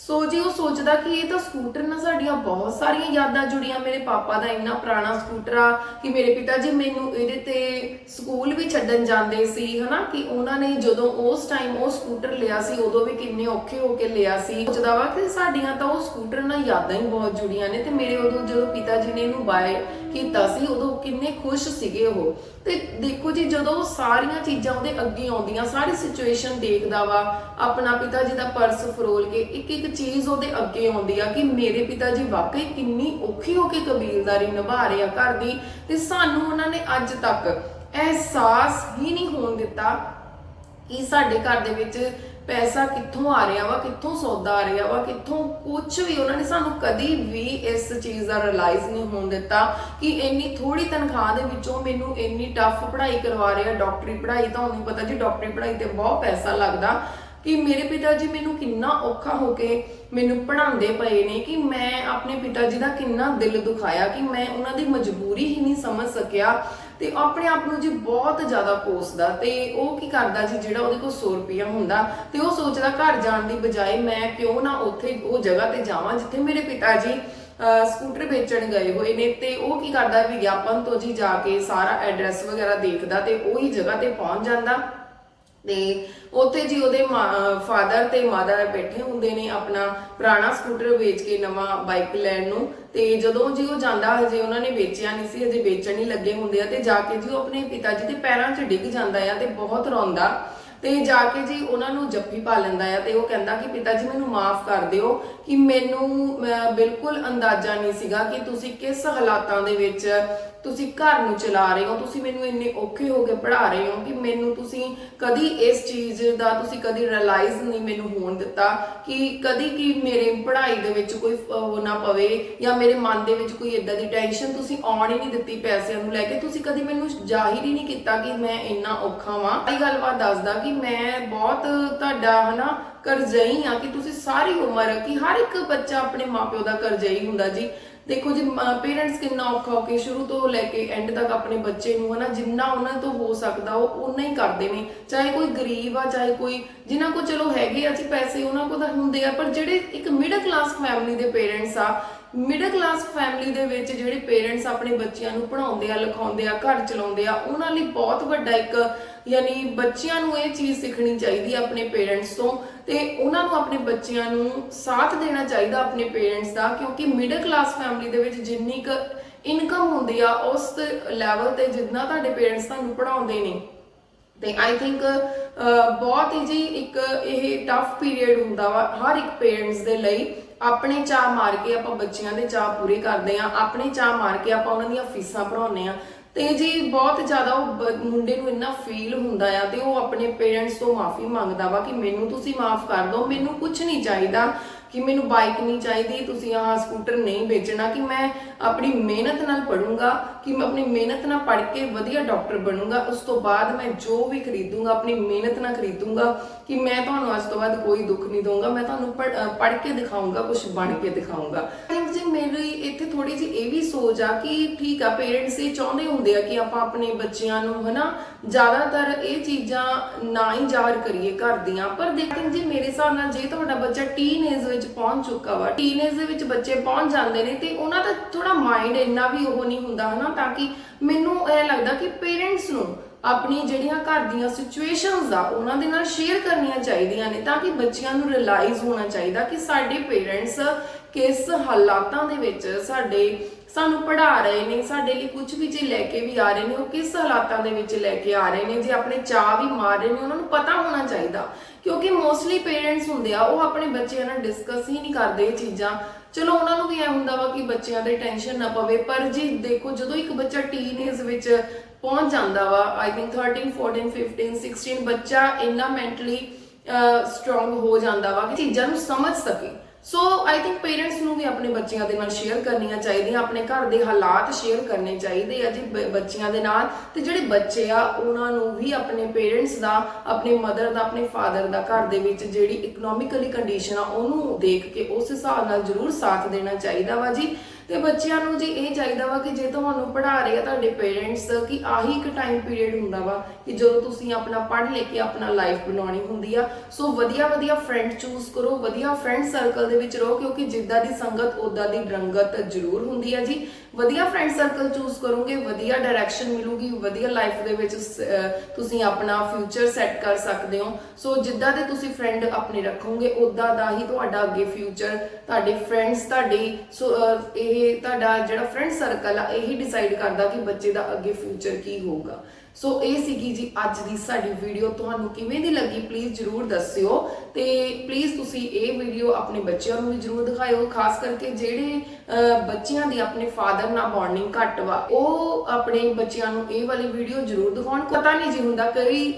ਸੋ ਜੀ ਉਹ ਸੋਚਦਾ ਕਿ ਇਹ ਤਾਂ ਸਕੂਟਰ ਨਾਲ ਸਾਡੀਆਂ ਬਹੁਤ ਸਾਰੀਆਂ ਯਾਦਾਂ ਜੁੜੀਆਂ। ਮੇਰੇ ਪਾਪਾ ਦਾ ਇੰਨਾ ਪੁਰਾਣਾ ਸਕੂਟਰ ਆ ਕਿ ਮੇਰੇ ਪਿਤਾ ਜੀ ਮੈਨੂੰ ਇਹਦੇ ਤੇ ਸਕੂਲ ਵੀ ਛੱਡਣ ਜਾਂਦੇ ਸੀ ਹਨਾ? ਕਿ ਉਹਨਾਂ ਨੇ ਜਦੋਂ ਉਸ ਟਾਈਮ ਉਹ ਸਕੂਟਰ ਲਿਆ ਸੀ ਉਦੋਂ ਵੀ ਕਿੰਨੇ ਔਖੇ ਹੋ ਕੇ ਲਿਆ ਸੀ। ਸੋਚਦਾ ਵਾ ਕਿ ਸਾਡੀਆਂ ਤਾਂ ਉਹ ਸਕੂਟਰ ਨਾਲ ਯਾਦਾਂ ਹੀ ਬਹੁਤ ਜੁੜੀਆਂ ਨੇ ਤੇ ਮੇਰੇ ਉਦੋਂ ਜਦੋਂ ਪਿਤਾ ਜੀ ਨੇ ਇਹਨੂੰ ਬਾਏ ਕੀਤਾ ਸੀ, ਉਦੋਂ ਕਿੰਨੇ ਖੁਸ਼ ਸੀਗੇ ਉਹ। ਤੇ ਦੇਖੋ ਜੀ, ਜਦੋਂ ਸਾਰੀਆਂ ਚੀਜ਼ਾਂ ਉਹਦੇ ਅੱਗੇ ਆਉਂਦੀਆਂ, ਸਾਰੀ ਸਿਚੁਏਸ਼ਨ ਦੇਖਦਾ ਵਾ, ਆਪਣਾ ਪਿਤਾ ਜੀ ਦਾ ਪਰਸ ਫਰੋਲ ਕੇ ਇੱਕ ਇੱਕ ਚੀਜ਼ ਉਹਦੇ ਅੱਗੇ ਆਉਂਦੀ ਆ ਕਿ ਮੇਰੇ ਪਿਤਾ ਜੀ ਵਾਕਈ ਕਿੰਨੀ ਔਖੀ ਹੋ ਕੇ ਕਬੀਲਦਾਰੀ ਨਿਭਾ ਰਹੇ ਆ ਘਰ ਦੀ, ਤੇ ਸਾਨੂੰ ਉਹਨਾਂ ਨੇ ਅੱਜ ਤੱਕ ਅਹਿਸਾਸ ਹੀ ਨਹੀਂ ਹੋਣ ਦਿੱਤਾ ਕਿ ਸਾਡੇ ਘਰ ਦੇ ਵਿੱਚ ਪੈਸਾ ਕਿੱਥੋਂ ਆ ਰਿਹਾ ਵਾ, ਕਿੱਥੋਂ ਸੌਦਾ ਆ ਰਿਹਾ ਵਾ, ਕਿੱਥੋਂ ਕੁਝ ਵੀ ਉਹਨਾਂ ਨੇ ਸਾਨੂੰ ਕਦੀ ਵੀ ਇਸ ਚੀਜ਼ ਦਾ ਰਿਅਲਾਈਜ਼ ਨਹੀਂ ਹੋਣ ਦਿੱਤਾ ਕਿ ਇੰਨੀ ਥੋੜੀ ਤਨਖਾਹ ਦੇ ਵਿੱਚੋਂ ਮੈਨੂੰ ਇੰਨੀ ਟਫ ਪੜ੍ਹਾਈ ਕਰਵਾ ਰਿਹਾ ਡਾਕਟਰੀ ਪੜ੍ਹਾਈ ਤਾਂ ਉਹਨੂੰ ਪਤਾ ਜੀ ਡਾਕਟਰੀ ਪੜ੍ਹਾਈ ਤੇ ਬਹੁਤ ਪੈਸਾ ਲੱਗਦਾ ਕਿ ਮੇਰੇ ਪਿਤਾ ਜੀ ਮੈਨੂੰ ਕਿੰਨਾ ਔਖਾ ਹੋ ਕੇ ਮੈਨੂੰ ਪੜ੍ਹਾਉਂਦੇ ਪਏ ਨੇ ਕਿ ਮੈਂ ਆਪਣੇ ਪਿਤਾ ਜੀ ਦਾ ਕਿੰਨਾ ਦਿਲ ਦੁਖਾਇਆ ਕਿ ਮੈਂ ਉਹਨਾਂ ਦੀ ਮਜਬੂਰੀ ਹੀ ਨਹੀਂ ਸਮਝ ਸਕਿਆ ਤੇ ਆਪਣੇ ਆਪ ਨੂੰ ਜੀ ਬਹੁਤ ਜ਼ਿਆਦਾ ਕੋਸਦਾ ਤੇ ਉਹ ਕੀ ਕਰਦਾ ਜੀ, ਜਿਹੜਾ ਉਹਦੇ ਕੋਲ 100 ਰੁਪਇਆ ਹੁੰਦਾ ਤੇ ਉਹ ਸੋਚਦਾ ਘਰ ਜਾਣ ਦੀ ਬਜਾਏ ਮੈਂ ਕਿਉਂ ਨਾ ਉੱਥੇ ਉਹ ਜਗ੍ਹਾ ਤੇ ਜਾਵਾਂ ਜਿੱਥੇ ਮੇਰੇ ਪਿਤਾ ਜੀ ਸਕੂਟਰ ਵੇਚਣ ਗਏ ਹੋਏ ਨੇ ਤੇ ਉਹ ਕੀ ਕਰਦਾ ਵਿਗਿਆਪਨ ਤੋਂ ਜੀ ਜਾ ਕੇ ਸਾਰਾ ਐਡਰੈਸ ਵਗੈਰਾ ਦੇਖਦਾ ਤੇ ਉਹੀ ਜਗ੍ਹਾ ਤੇ ਪਹੁੰਚ ਜਾਂਦਾ। ਤੇ ਉੱਥੇ ਜੀ ਉਹਦੇ ਫਾਦਰ ਤੇ ਮਦਰ ਬੈਠੇ ਹੁੰਦੇ ਨੇ ਆਪਣਾ ਪੁਰਾਣਾ ਸਕੂਟਰ ਵੇਚ ਕੇ ਨਵਾਂ ਬਾਈਕ ਲੈਣ ਨੂੰ। ਤੇ ਜਦੋਂ ਜੀ ਉਹ ਜਾਂਦਾ ਹਜੇ ਉਹਨਾਂ ਨੇ ਵੇਚਿਆ ਨਹੀਂ ਸੀ ਹਜੇ ਵੇਚਣ ਹੀ ਲੱਗੇ ਹੁੰਦੇ ਆ। ਤੇ ਜਾ ਕੇ ਜੀ ਉਹ ਆਪਣੇ ਪਿਤਾ ਜੀ ਦੇ ਪੈਰਾਂ 'ਚ ਡਿੱਗ ਜਾਂਦਾ ਆ ਤੇ ਬਹੁਤ ਰੋਂਦਾ। ਤੇ ਜਾ ਕੇ ਜੀ ਉਹਨਾਂ ਨੂੰ ਜੱਫੀ ਪਾ ਲੈਂਦਾ ਆ ਤੇ ਉਹ ਕਹਿੰਦਾ ਕਿ ਪਿਤਾ ਜੀ ਮੈਨੂੰ ਮਾਫ ਕਰ ਦਿਓ ਕਿ ਮੈਨੂੰ ਅਹ, ਬਿਲਕੁਲ ਅੰਦਾਜ਼ਾ ਨਹੀਂ ਸੀਗਾ ਕਿ ਤੁਸੀਂ ਕਿਸ ਹਾਲਾਤਾਂ ਦੇ ਵਿੱਚ ਤੁਸੀਂ ਘਰ ਨੂੰ ਚਲਾ ਰਹੇ ਹੋ, ਤੁਸੀਂ ਮੈਨੂੰ ਇੰਨੇ ਔਖੇ ਹੋ ਕੇ ਪੜ੍ਹਾ ਰਹੇ ਹੋ ਕਿ ਮੈਨੂੰ ਤੁਸੀਂ ਕਦੀ ਇਸ ਚੀਜ਼ ਦਾ ਤੁਸੀਂ ਕਦੀ ਰਿਅਲਾਈਜ਼ ਨਹੀਂ ਮੈਨੂੰ ਹੋਣ ਦਿੱਤਾ ਕਿ ਕਦੀ ਕਿ ਮੇਰੇ ਪੜ੍ਹਾਈ ਦੇ ਵਿੱਚ ਕੋਈ ਉਹ ਨਾ ਪਵੇ ਜਾਂ ਮੇਰੇ ਮਨ ਦੇ ਵਿੱਚ ਕੋਈ ਇਦਾਂ ਦੀ ਟੈਨਸ਼ਨ ਤੁਸੀਂ ਆਉਣ ਹੀ ਨਹੀਂ ਦਿੱਤੀ ਪੈਸਿਆਂ ਨੂੰ ਲੈ ਕੇ। ਤੁਸੀਂ ਕਦੀ ਮੈਨੂੰ ਜ਼ਾਹਿਰ ਹੀ ਨਹੀਂ ਕੀਤਾ ਕਿ ਮੈਂ ਇੰਨਾ ਔਖਾ ਵਾਂ। ਇਹ ਗੱਲਬਾਤ ਦੱਸਦਾ ਕਿ ਮੈਂ ਬਹੁਤ ਤੁਹਾਡਾ ਹਨਾ ਕਰਜ਼ਈ ਆ ਕਿ ਤੁਸੀਂ ਸਾਰੀ ਉਮਰ, ਕਿ ਹਰ ਇੱਕ ਬੱਚਾ ਆਪਣੇ ਮਾਪਿਓ ਦਾ ਕਰਜ਼ਈ ਹੁੰਦਾ ਜੀ। ਦੇਖੋ ਜੀ ਪੇਰੈਂਟਸ ਕਿੰਨਾ ਔਖਾ ਹੋ ਕੇ ਸ਼ੁਰੂ ਤੋਂ ਲੈ ਕੇ ਐਂਡ ਤੱਕ ਆਪਣੇ ਬੱਚੇ ਨੂੰ ਹਨਾ, ਜਿੰਨਾ ਉਹਨਾਂ ਤੋਂ ਹੋ ਸਕਦਾ, ਉਹ ਉਨਾ ਹੀ ਕਰਦੇ ਨੇ। ਚਾਹੇ ਕੋਈ ਗਰੀਬ ਆ, ਚਾਹੇ ਕੋਈ ਜਿਨ੍ਹਾਂ ਕੋ ਚਲੋ ਹੈਗੇ ਆ ਜੀ ਪੈਸੇ ਉਹਨਾਂ ਕੋ ਤਾਂ ਹੁੰਦੇ ਆ, ਪਰ ਜਿਹੜੇ ਇੱਕ ਮਿਡਲ ਕਲਾਸ ਫੈਮਿਲੀ ਦੇ ਪੇਰੈਂਟਸ ਆ ਮਿਡਲ ਕਲਾਸ ਫੈਮਿਲੀ ਦੇ ਵਿੱਚ ਜਿਹੜੇ ਪੇਰੈਂਟਸ ਆਪਣੇ ਬੱਚਿਆਂ ਨੂੰ ਪੜ੍ਹਾਉਂਦੇ ਆ, ਲਿਖਾਉਂਦੇ ਆ, ਘਰ ਚਲਾਉਂਦੇ ਆ, ਉਹਨਾਂ ਲਈ ਬਹੁਤ ਵੱਡਾ ਇੱਕ, ਯਾਨੀ ਬੱਚਿਆਂ ਨੂੰ ਇਹ ਚੀਜ਼ ਸਿੱਖਣੀ ਚਾਹੀਦੀ ਆ ਆਪਣੇ ਪੇਰੈਂਟਸ ਤੋਂ ਤੇ ਉਹਨਾਂ ਨੂੰ ਆਪਣੇ ਬੱਚਿਆਂ ਨੂੰ ਸਾਥ ਦੇਣਾ ਚਾਹੀਦਾ ਆਪਣੇ ਪੇਰੈਂਟਸ ਦਾ, ਕਿਉਂਕਿ ਮਿਡਲ ਕਲਾਸ ਫੈਮਿਲੀ ਦੇ ਵਿੱਚ ਜਿੰਨੀ ਕੁ ਇਨਕਮ ਹੁੰਦੀ ਆ, ਉਸ ਲੈਵਲ ਤੇ ਜਿੰਨਾ ਤੁਹਾਡੇ ਪੇਰੈਂਟਸ ਤੁਹਾਨੂੰ ਪੜ੍ਹਾਉਂਦੇ ਨੇ। ਤੇ ਆਈ ਥਿੰਕ ਬਹੁਤ ਹੀ ਜੀ ਇੱਕ ਇਹ ਟਫ ਪੀਰੀਅਡ ਹੁੰਦਾ ਵਾ ਹਰ ਇੱਕ ਪੇਰੈਂਟਸ ਦੇ ਲਈ। ਆਪਣੇ ਚਾਹ ਮਾਰ ਕੇ ਆਪਾਂ ਬੱਚਿਆਂ ਦੇ ਚਾਹ ਪੂਰੇ ਕਰਦੇ ਆ ਆਪਣੇ ਚਾਹ ਮਾਰ ਕੇ ਆਪਾਂ ਉਹਨਾਂ ਦੀਆਂ ਫੀਸਾਂ ਭਰਾਉਂਦੇ ਆ ਤੇ ਜੀ ਬਹੁਤ ਜ਼ਿਆਦਾ ਉਹ ਮੁੰਡੇ ਨੂੰ ਇੰਨਾ ਫੀਲ ਹੁੰਦਾ ਆ ਤੇ ਉਹ ਆਪਣੇ ਪੇਰੈਂਟਸ ਤੋਂ ਮਾਫੀ ਮੰਗਦਾ ਵਾ ਕਿ ਮੈਨੂੰ ਤੁਸੀਂ ਮਾਫ ਕਰ ਦਿਓ, ਮੈਨੂੰ ਕੁਝ ਨਹੀਂ ਚਾਹੀਦਾ ਕਿ ਮੈਨੂੰ ਬਾਈਕ ਨਹੀਂ ਚਾਹੀਦੀ, ਤੁਸੀਂ ਆਹ ਸਕੂਟਰ ਨਹੀਂ ਵੇਚਣਾ, ਕਿ ਮੈਂ ਆਪਣੀ ਮਿਹਨਤ ਨਾਲ ਪੜੂੰਗਾ ਕਿ ਮੈਂ ਆਪਣੀ ਮਿਹਨਤ ਨਾਲ ਪੜ੍ਹ ਕੇ ਵਧੀਆ ਡਾਕਟਰ ਬਣੂੰਗਾ, ਉਸ ਤੋਂ ਬਾਅਦ ਮੈਂ ਜੋ ਵੀ ਖਰੀਦੂੰਗਾ, ਆਪਣੀ ਮਿਹਨਤ ਨਾਲ ਖਰੀਦੂੰਗਾ, ਕਿ ਮੈਂ ਤੁਹਾਨੂੰ ਅੱਜ ਤੋਂ ਬਾਅਦ ਕੋਈ ਦੁੱਖ ਨਹੀਂ ਦਊਂਗਾ, ਮੈਂ ਤੁਹਾਨੂੰ ਪੜ੍ਹ ਕੇ ਦਿਖਾਊਂਗਾ ਕੁਝ ਬਣ ਕੇ ਦਿਖਾਊਂਗਾ। ਜੀ, ਮੇਰੀ ਇੱਥੇ ਥੋੜੀ ਜਿਹੀ ਇਹ ਵੀ ਸੋਚ ਆ ਕਿ ਠੀਕ ਆ ਪੇਰੈਂਟਸ ਇਹ ਚਾਹੁੰਦੇ ਹੁੰਦੇ ਆ ਕਿ ਆਪਾਂ ਆਪਣੇ ਬੱਚਿਆਂ ਨੂੰ, ਹਨਾ, ਜ਼ਿਆਦਾਤਰ ਇਹ ਚੀਜ਼ਾਂ ਨਾ ਹੀ ਜ਼ਾਹਰ ਕਰੀਏ ਘਰ ਦੀਆਂ। ਪਰ ਦੇਖਿੰ ਜੀ, ਮੇਰੇ ਹਿਸਾਬ ਨਾਲ ਜੇ ਤੁਹਾਡਾ ਬੱਚਾ ਟੀਨ ਏਜ ਵਿੱਚ ਪਹੁੰਚ ਚੁੱਕਾ ਵਾ ਟੀਨ ਏਜ ਦੇ ਵਿੱਚ ਬੱਚੇ ਪਹੁੰਚ ਜਾਂਦੇ ਨੇ ਤੇ ਉਹਨਾਂ ਦਾ ਥੋੜਾ ਮਾਈਂਡ ਇੰਨਾ ਵੀ ਉਹ ਨਹੀਂ ਹੁੰਦਾ, ਹਨਾ ਤਾਂ ਕਿ ਮੈਨੂੰ ਇਹ ਲੱਗਦਾ ਕਿ ਪੇਰੈਂਟਸ ਨੂੰ ਆਪਣੀ ਜਿਹੜੀਆਂ ਘਰ ਦੀਆਂ ਸਿਚੁਏਸ਼ਨਸ ਆ, ਉਹਨਾਂ ਦੇ ਨਾਲ ਸ਼ੇਅਰ ਕਰਨੀਆਂ ਚਾਹੀਦੀਆਂ ਨੇ ਤਾਂ ਕਿ ਬੱਚਿਆਂ ਨੂੰ ਰਿਅਲਾਈਜ਼ ਹੋਣਾ ਚਾਹੀਦਾ ਕਿ ਸਾਡੇ ਪੇਰੈਂਟਸ ਕਿਸ ਹਾਲਾਤਾਂ ਦੇ ਵਿੱਚ ਸਾਡੇ ਸਾਨੂੰ ਪੜਾ ਰਹੇ ਨੇ, ਸਾਡੇ ਲਈ ਕੁਝ ਵੀ ਜੇ ਲੈ ਕੇ ਵੀ ਆ ਰਹੇ ਨੇ, ਉਹ ਕਿਸ ਹਾਲਾਤਾਂ ਦੇ ਵਿੱਚ ਲੈ ਕੇ ਆ ਰਹੇ ਨੇ, ਜੇ ਆਪਣੇ ਚਾਹ ਵੀ ਮਾਰ ਰਹੇ ਨੇ, ਉਹਨਾਂ ਨੂੰ ਪਤਾ ਹੋਣਾ ਚਾਹੀਦਾ। ਕਿਉਂਕਿ ਮੋਸਟਲੀ ਪੇਰੈਂਟਸ ਹੁੰਦੇ ਆ, ਉਹ ਆਪਣੇ ਬੱਚਿਆਂ ਨਾਲ ਡਿਸਕਸ ਹੀ ਨਹੀਂ ਕਰਦੇ ਇਹ ਚੀਜ਼ਾਂ ਚਲੋ ਉਹਨਾਂ ਨੂੰ ਵੀ ਐ ਹੁੰਦਾ ਵਾ ਕਿ ਬੱਚਿਆਂ ਦੇ ਟੈਨਸ਼ਨ ਨਾ ਪਵੇ, ਪਰ ਜੀ ਦੇਖੋ ਜਦੋਂ ਇੱਕ ਬੱਚਾ ਟੀਨ ਏਜ ਵਿੱਚ ਪਹੁੰਚ ਜਾਂਦਾ ਵਾ ਆਈ ਥਿੰਕ 13 14 15 16 ਬੱਚਾ ਇੰਨਾ ਮੈਂਟਲੀ ਸਟਰੋਂਗ ਹੋ ਜਾਂਦਾ ਵਾ ਕਿ ਚੀਜ਼ਾਂ ਨੂੰ ਸਮਝ ਸਕੇ। ਸੋ ਆਈ ਥਿੰਕ ਪੇਰੈਂਟਸ ਨੂੰ ਵੀ ਆਪਣੇ ਬੱਚਿਆਂ ਦੇ ਨਾਲ ਸ਼ੇਅਰ ਕਰਨੀਆਂ ਚਾਹੀਦੀਆਂ, ਆਪਣੇ ਘਰ ਦੇ ਹਾਲਾਤ ਸ਼ੇਅਰ ਕਰਨੇ ਚਾਹੀਦੇ ਆ ਜੀ ਬ- ਬੱਚਿਆਂ ਦੇ ਨਾਲ। ਤੇ ਜਿਹੜੇ ਬੱਚੇ ਆ, ਉਹਨਾਂ ਨੂੰ ਵੀ ਆਪਣੇ ਪੇਰੈਂਟਸ ਦਾ, ਆਪਣੇ ਮਦਰ ਦਾ, ਆਪਣੇ ਫਾਦਰ ਦਾ ਘਰ ਦੇ ਵਿੱਚ ਜਿਹੜੀ ਇਕਨੋਮਿਕਲੀ ਕੰਡੀਸ਼ਨ ਆ, ਉਹਨੂੰ ਦੇਖ ਕੇ ਉਸ ਹਿਸਾਬ ਨਾਲ ਜ਼ਰੂਰ ਸਾਥ ਦੇਣਾ ਚਾਹੀਦਾ ਵਾ ਜੀ। ਤੇ ਬੱਚਿਆਂ ਨੂੰ ਜੀ ਇਹ ਚਾਹੀਦਾ ਵਾ ਕਿ ਜੇ ਤੁਹਾਨੂੰ ਪੜ੍ਹਾ ਰਹੇ ਆ ਤੁਹਾਡੇ ਪੇਰੈਂਟਸ ਕਿ ਆਹੀ ਇੱਕ ਟਾਈਮ ਪੀਰੀਅਡ ਹੁੰਦਾ ਵਾ ਕਿ ਜਦੋਂ ਤੁਸੀਂ ਆਪਣਾ ਪੜ੍ਹ ਲੈ ਕੇ ਆਪਣਾ ਲਾਈਫ ਬਣਾਉਣੀ ਹੁੰਦੀ ਆ। ਸੋ ਵਧੀਆ ਵਧੀਆ ਫਰੈਂਡ ਚੂਜ਼ ਕਰੋ, ਵਧੀਆ ਫਰੈਂਡ ਸਰਕਲ ਦੇ ਵਿੱਚ ਰਹੋ, ਕਿਉਂਕਿ ਜਿੱਦਾਂ ਦੀ ਸੰਗਤ ਉਦਾਂ ਦੀ ਰੰਗਤ ਜ਼ਰੂਰ ਹੁੰਦੀ ਆ ਜੀ। ਵਧੀਆ ਫਰੈਂਡ ਸਰਕਲ ਚੂਜ਼ ਕਰੋਗੇ, ਵਧੀਆ ਡਾਇਰੈਕਸ਼ਨ ਮਿਲੂਗੀ, ਵਧੀਆ ਲਾਈਫ ਦੇ ਵਿੱਚ ਤੁਸੀਂ ਆਪਣਾ ਫਿਊਚਰ ਸੈੱਟ ਕਰ ਸਕਦੇ ਹੋ। ਸੋ ਜਿੱਦਾਂ ਦੇ ਤੁਸੀਂ ਫਰੈਂਡ ਆਪਣੇ ਰੱਖੋਗੇ ਉਦਾਂ ਦਾ ਹੀ ਤੁਹਾਡਾ ਅੱਗੇ ਫਿਊਚਰ ਤੁਹਾਡੇ ਫਰੈਂਡਸ ਤੁਹਾਡੀ, ਸੋ ਇਹ ਇਹ ਤੁਹਾਡਾ ਜਿਹੜਾ ਫਰੈਂਡ ਸਰਕਲ ਆ ਇਹੀ ਡਿਸਾਈਡ ਕਰਦਾ ਕਿ ਬੱਚੇ ਦਾ ਅੱਗੇ ਫਿਊਚਰ ਕੀ ਹੋਊਗਾ। ਸੋ ਇਹ ਸੀਗੀ ਜੀ ਅੱਜ ਦੀ ਸਾਡੀ ਵੀਡੀਓ ਤੁਹਾਨੂੰ ਕਿਵੇਂ ਦੀ ਲੱਗੀ ਪਲੀਜ਼ ਜਰੂਰ ਦੱਸਿਓ। ਤੇ ਪਲੀਜ਼ ਤੁਸੀਂ ਇਹ ਵੀਡੀਓ ਆਪਣੇ ਬੱਚਿਆਂ ਨੂੰ ਵੀ ਜਰੂਰ ਦਿਖਾਇਓ। ਖਾਸ ਕਰਕੇ ਜਿਹੜੇ ਅਹ, ਬੱਚਿਆਂ ਦੀ ਆਪਣੇ ਫਾਦਰ ਨਾਲ ਬੌਂਡਿੰਗ ਘੱਟ ਵਾ ਉਹ ਆਪਣੇ ਬੱਚਿਆਂ ਨੂੰ ਇਹ ਵਾਲੀ ਵੀਡੀਓ ਜਰੂਰ ਦਿਖਾਉਣ। ਪਤਾ ਨਹੀਂ ਜੀ ਹੁੰਦਾ ਕਈ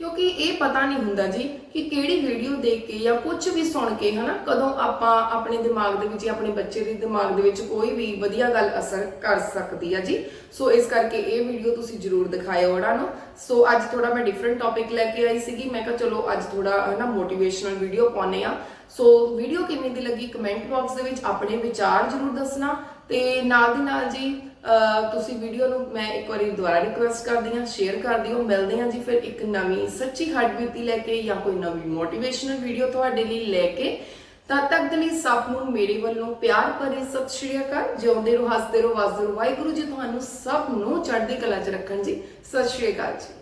ਕਿਉਂਕਿ ਇਹ ਪਤਾ ਨਹੀਂ ਹੁੰਦਾ ਜੀ ਕਿ ਕਿਹੜੀ ਵੀਡੀਓ ਦੇਖ ਕੇ ਜਾਂ ਕੁਝ ਵੀ ਸੁਣ ਕੇ ਹਨਾ, ਕਦੋਂ ਆਪਾਂ ਆਪਣੇ ਦਿਮਾਗ ਦੇ ਵਿੱਚ ਜਾਂ ਆਪਣੇ ਬੱਚੇ ਦੇ ਦਿਮਾਗ ਦੇ ਵਿੱਚ ਕੋਈ ਵੀ ਵਧੀਆ ਗੱਲ ਅਸਰ ਕਰ ਸਕਦੀ ਆ ਜੀ। ਸੋ ਇਸ ਕਰਕੇ ਇਹ ਵੀਡੀਓ ਤੁਸੀਂ ਜਰੂਰ ਦਿਖਾਇਓ ਉਹਨਾਂ ਨੂੰ। ਸੋ ਅੱਜ ਥੋੜਾ ਮੈਂ ਡਿਫਰੈਂਟ ਟੌਪਿਕ ਲੈ ਕੇ ਆਈ ਸੀਗੀ। ਮੈਂ ਕਿਹਾ ਚਲੋ ਅੱਜ ਥੋੜਾ ਹਨਾ ਮੋਟੀਵੇਸ਼ਨਲ ਵੀਡੀਓ ਪਾਉਨੇ ਆ ਸੋ ਵੀਡੀਓ ਕਿਵੇਂ ਦੀ ਲੱਗੀ? ਕਮੈਂਟ ਬਾਕਸ ਦੇ ਵਿੱਚ ਆਪਣੇ ਵਿਚਾਰ ਜਰੂਰ ਦੱਸਣਾ ਤੇ ਨਾਲ ਦੀ ਨਾਲ ਜੀ ਤੁਸੀਂ ਵੀਡੀਓ ਨੂੰ ਮੈਂ ਇੱਕ ਵਾਰੀ ਦੁਬਾਰਾ ਰਿਕੁਐਸਟ ਕਰਦੀ ਹਾਂ ਸ਼ੇਅਰ ਕਰ ਦਿਓ, ਮਿਲਦੇ ਹਾਂ ਜੀ ਫਿਰ ਇੱਕ ਨਵੀਂ ਸੱਚੀ ਹਾਰਟਬੀਤੀ ਲੈ ਕੇ ਜਾਂ ਕੋਈ ਨਵੀਂ ਮੋਟੀਵੇਸ਼ਨਲ ਵੀਡੀਓ ਤੁਹਾਡੇ ਲਈ ਲੈ ਕੇ। ਤਦ ਤੱਕ ਦੇ ਲਈ ਸਭ ਨੂੰ ਮੇਰੇ ਵੱਲੋਂ ਪਿਆਰ ਭਰੀ ਸਤਿ ਸ਼੍ਰੀ ਅਕਾਲ। ਜਿਉਂਦੇ ਰਹੋ, ਹੱਸਦੇ ਰਹੋ ਵਸਦੇ ਰਹੋ। ਵਾਹਿਗੁਰੂ ਜੀ, ਤੁਹਾਨੂੰ ਸਭ ਨੂੰ ਚੜ੍ਹਦੀ ਕਲਾ 'ਚ ਰੱਖਣ ਜੀ। ਸਤਿ ਸ਼੍ਰੀ ਅਕਾਲ ਜੀ।